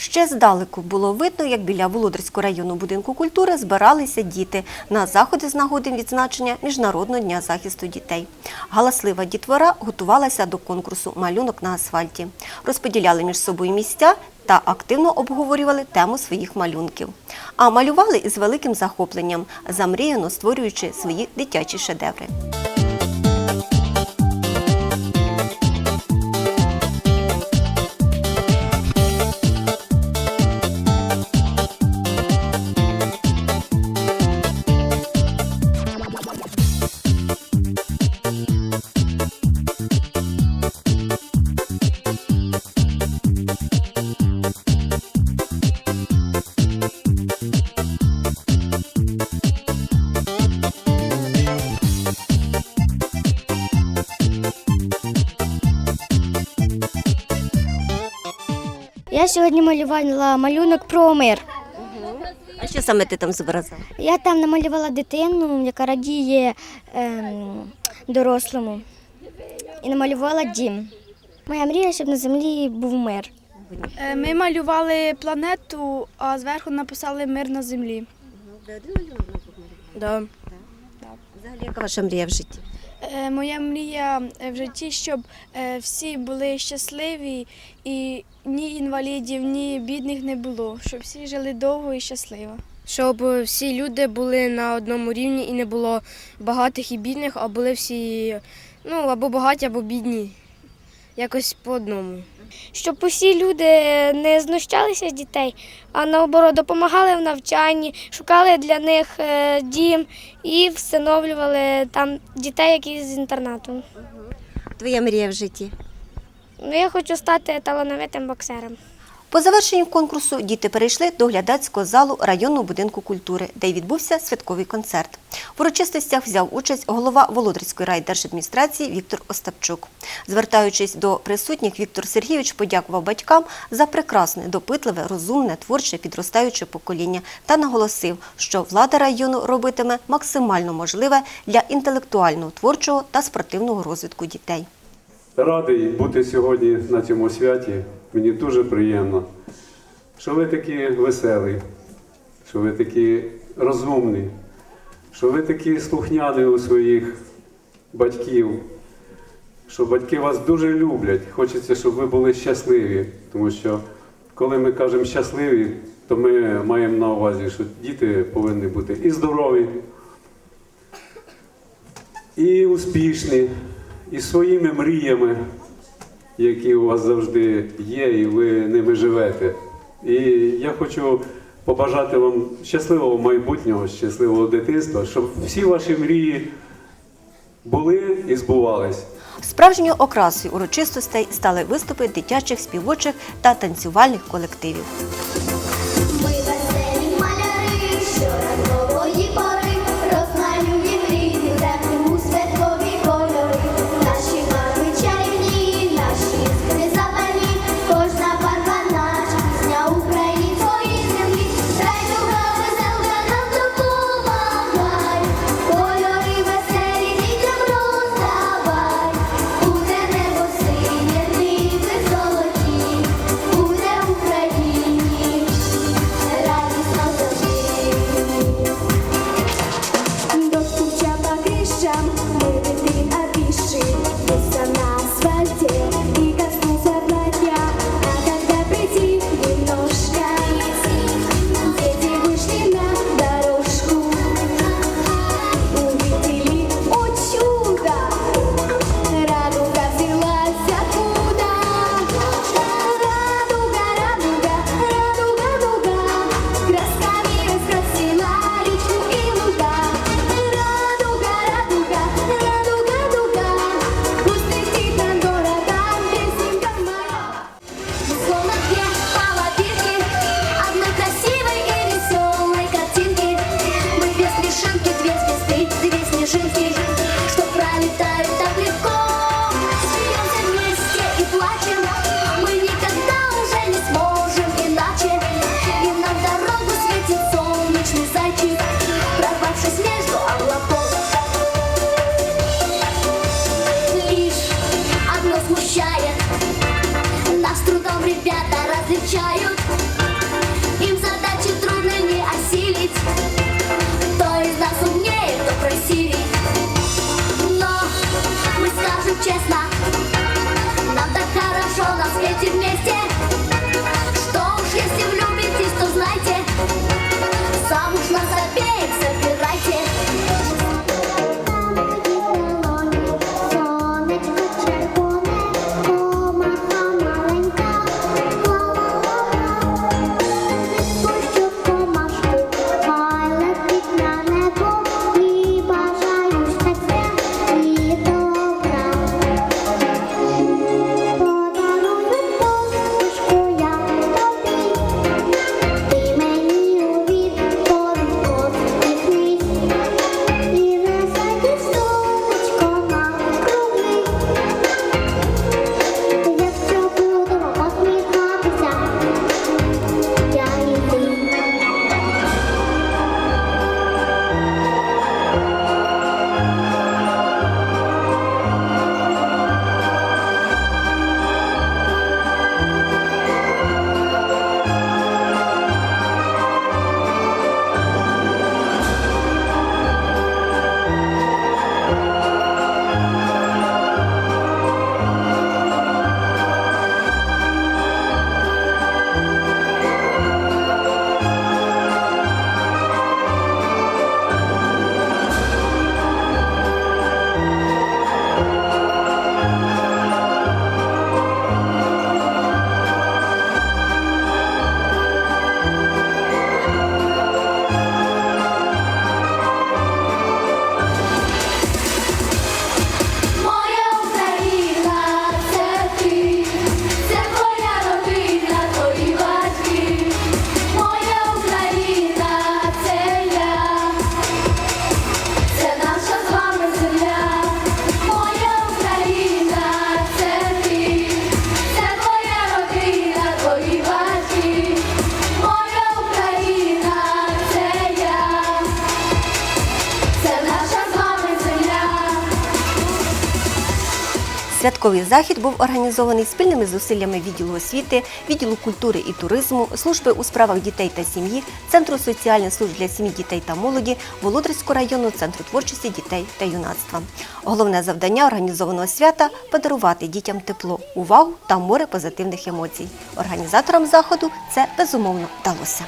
Ще здалеку було видно, як біля Володарського районного будинку культури збиралися діти на заходи з нагоди відзначення Міжнародного дня захисту дітей. Галаслива дітвора готувалася до конкурсу Малюнок на асфальті. Розподіляли між собою місця та активно обговорювали тему своїх малюнків. А малювали із великим захопленням, замріяно створюючи свої дитячі шедеври. Я сьогодні малювала малюнок про мир. А що саме ти там зобразила? Я там намалювала дитину, яка радіє ем, дорослому. І намалювала дім. Моя мрія, щоб на землі був мир. Е, Ми малювали планету, а зверху написали мир на землі. Да. Взагалі, яка ваша мрія в житті? Е, Моя мрія е, в житті, щоб е, всі були щасливі і ні інвалідів, ні бідних не було, щоб всі жили довго і щасливо. щоб всі люди були на одному рівні і не було багатих і бідних, а були всі ну, або багаті, або бідні. Якось по одному. Щоб усі люди не знущалися з дітей, а наоборот допомагали в навчанні, шукали для них е, дім і встановлювали там дітей, які з інтернату. Твоя мрія в житті? Ну, я хочу стати талановитим боксером. По завершенню конкурсу діти перейшли до глядацького залу районного будинку культури, де й відбувся святковий концерт. В урочистостях взяв участь голова Володарської райдержадміністрації Віктор Остапчук. Звертаючись до присутніх, Віктор Сергійович подякував батькам за прекрасне, допитливе, розумне, творче підростаюче покоління та наголосив, що влада району робитиме максимально можливе для інтелектуального, творчого та спортивного розвитку дітей. Радий бути сьогодні на цьому святі. Мені дуже приємно, що ви такі веселі, що ви такі розумні, що ви такі слухняні у своїх батьків, що батьки вас дуже люблять. Хочеться, щоб ви були щасливі, тому що коли ми кажемо щасливі, то ми маємо на увазі, що діти повинні бути і здорові, і успішні, і своїми мріями, які у вас завжди є, і ви ними живете. І я хочу побажати вам щасливого майбутнього, щасливого дитинства, щоб всі ваші мрії були і збувались. Справжньою окрасою урочистостей стали виступи дитячих співочих та танцювальних колективів. Святковий захід був організований спільними зусиллями відділу освіти, відділу культури і туризму, служби у справах дітей та сім'ї, Центру соціальних служб для сім'ї, дітей та молоді, Володарського району Центру творчості дітей та юнацтва. Головне завдання організованого свята подарувати дітям тепло, увагу та море позитивних емоцій. Організаторам заходу це безумовно вдалося.